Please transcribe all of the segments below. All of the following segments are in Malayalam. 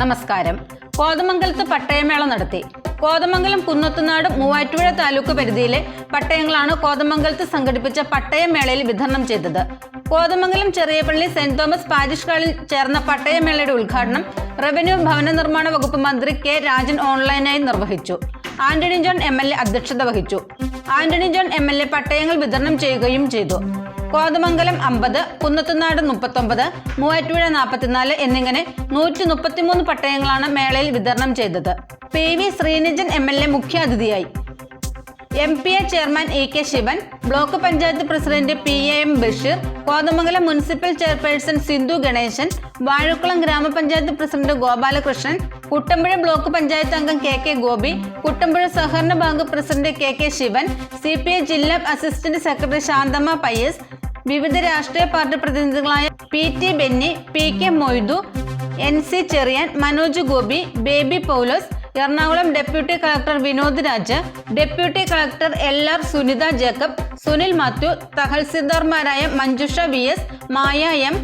നമസ്കാരം. കോതമംഗലത്ത് പട്ടയമേള നടത്തി. കോതമംഗലം കുന്നത്തുനാട് മൂവാറ്റുപുഴ താലൂക്ക് പരിധിയിലെ പട്ടയങ്ങളാണ് കോതമംഗലത്ത് സംഘടിപ്പിച്ച പട്ടയമേളയിൽ വിതരണം ചെയ്തത്. Kothamangalam Cheriyapally Saint Thomas parish ഹാളിൽ ചേർന്ന പട്ടയമേളയുടെ ഉദ്ഘാടനം റവന്യൂ ഭവന നിർമ്മാണ വകുപ്പ് മന്ത്രി കെ രാജൻ ഓൺലൈനായി നിർവഹിച്ചു. ആന്റണി ജോൺ എം അധ്യക്ഷത വഹിച്ചു. ആന്റണി ജോൺ എ പട്ടയങ്ങൾ വിതരണം ചെയ്യുകയും ചെയ്തു. കോതമംഗലം അമ്പത് കുന്നത്തുനാട് മുപ്പത്തൊമ്പത് മൂവാറ്റുപുഴ നാൽപ്പത്തിനാല് എന്നിങ്ങനെ നൂറ്റി മുപ്പത്തിമൂന്ന് പട്ടയങ്ങളാണ് മേളയിൽ വിതരണം ചെയ്തത്. P V Sreenijan M L A മുഖ്യാതിഥിയായി. M P A chairman A K Sivan block panchayat president P A M Basheer Kothamangalam municipal chairperson Sindhu Ganesan Vazhakkulam ഗ്രാമപഞ്ചായത്ത് പ്രസിഡന്റ് ഗോപാലകൃഷ്ണൻ കുട്ടമ്പുഴ ബ്ലോക്ക് പഞ്ചായത്ത് അംഗം കെ കെ ഗോപി കുട്ടമ്പുഴ സഹകരണ bank president K K Sivan C P I ജില്ലാ അസിസ്റ്റന്റ് സെക്രട്ടറി ശാന്തമ്മ പയ്യസ് വിവിധ രാഷ്ട്രീയ party പ്രതിനിധികളായ P T Benny P K Moidu N C Cheriyan Manoj Gopi Baby Paulose Ernakulam deputy collector Vinod Raj deputy collector L R Sunitha Jacob Sunil Mathew തഹസിൽദാർമാരായ Manjusha V S Maya M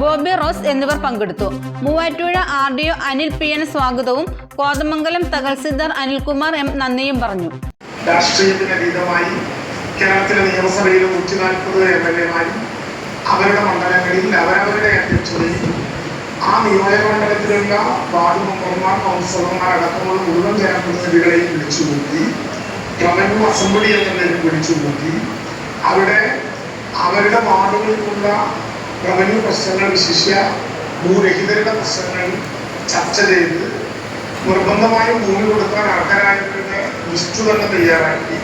Bobby Rose എന്നിവർ പങ്കെടുത്തു. Muvattupuzha R D O Anil P N സ്വാഗതവും കോതമംഗലം തഹസിൽദാർ അനിൽകുമാർ എം നന്ദിയും പറഞ്ഞു. രാഷ്ട്രീയത്തിന് അതീതമായി കേരളത്തിലെ നിയമസഭയിലും നൂറ്റി നാൽപ്പത് എം എൽ എമാരും അവരുടെ മണ്ഡലങ്ങളിൽ അവരവരുടെ അധ്യക്ഷതയിൽ ആ നിയോജകമണ്ഡലത്തിലുള്ള വാർഡ് മെമ്പർമാർ കൗൺസിലർമാർ അടക്കമുള്ള മുഴുവൻ ജനപ്രതിനിധികളെയും വിളിച്ചു കൂട്ടി റവന്യൂ അസംബ്ലി എന്ന വിളിച്ചു കൂട്ടി അവിടെ അവരുടെ വാർഡുകളിലുള്ള റവന്യൂ പ്രശ്നങ്ങൾ വിശിഷ്യ ഭൂരഹിതരുടെ പ്രശ്നങ്ങൾ ചർച്ച ചെയ്ത് നിർബന്ധമായും ഭൂമി കൊടുക്കാൻ അർഹരായവരുടെ ലിസ്റ്റ് തന്നെ തയ്യാറാക്കി.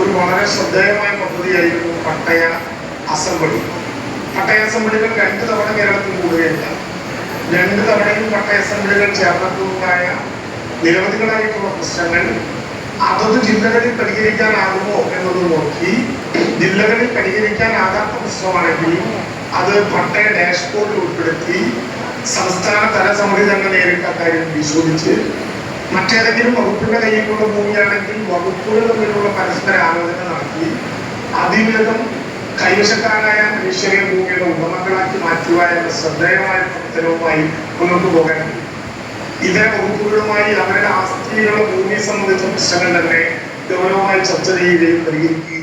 ഒരു വളരെ ശ്രദ്ധേയമായ പദ്ധതിയായിരുന്നു പട്ടയ അസംബ്ലി. പട്ടയ അസംബ്ലികൾ രണ്ട് തവണ കേരളത്തിൽ കൂടുകയില്ല. രണ്ട് തവണയും പട്ടയ അസംബ്ലികൾ ചേർന്നപ്പോഴുണ്ടായ നിരവധികളായിട്ടുള്ള പ്രശ്നങ്ങൾ അതത് ജില്ലകളിൽ പരിഹരിക്കാനാകുമോ എന്നത് നോക്കി ജില്ലകളിൽ പരിഹരിക്കാനാകാത്ത പ്രശ്നമാണെങ്കിൽ അത് പട്ടയ ഡാഷ്ബോർഡിൽ ഉൾപ്പെടുത്തി സംസ്ഥാന തല സമിതി തന്നെ നേരിട്ട് അക്കാര്യം പരിശോധിച്ച് മറ്റേതെങ്കിലും വകുപ്പിന്റെ കയ്യിലുള്ള ഭൂമിയാണെങ്കിൽ വകുപ്പുകൾ തമ്മിലുള്ള പരസ്പര ആലോചന നടത്തി അതിവേഗം കൈവശക്കാരായ മനുഷ്യരെ ഭൂമിയുടെ ഉടമകളാക്കി മാറ്റുക എന്ന ശ്രദ്ധേയമായ പ്രവർത്തനവുമായി മുന്നോട്ട് പോകാൻ ഇതര വകുപ്പുകളുമായി അവരുടെ ആസ്തിയുള്ള ഭൂമിയെ സംബന്ധിച്ച പ്രശ്നങ്ങൾ തന്നെ ഗൗരവമായി ചർച്ച ചെയ്യുകയും പരിഹരിക്കുകയും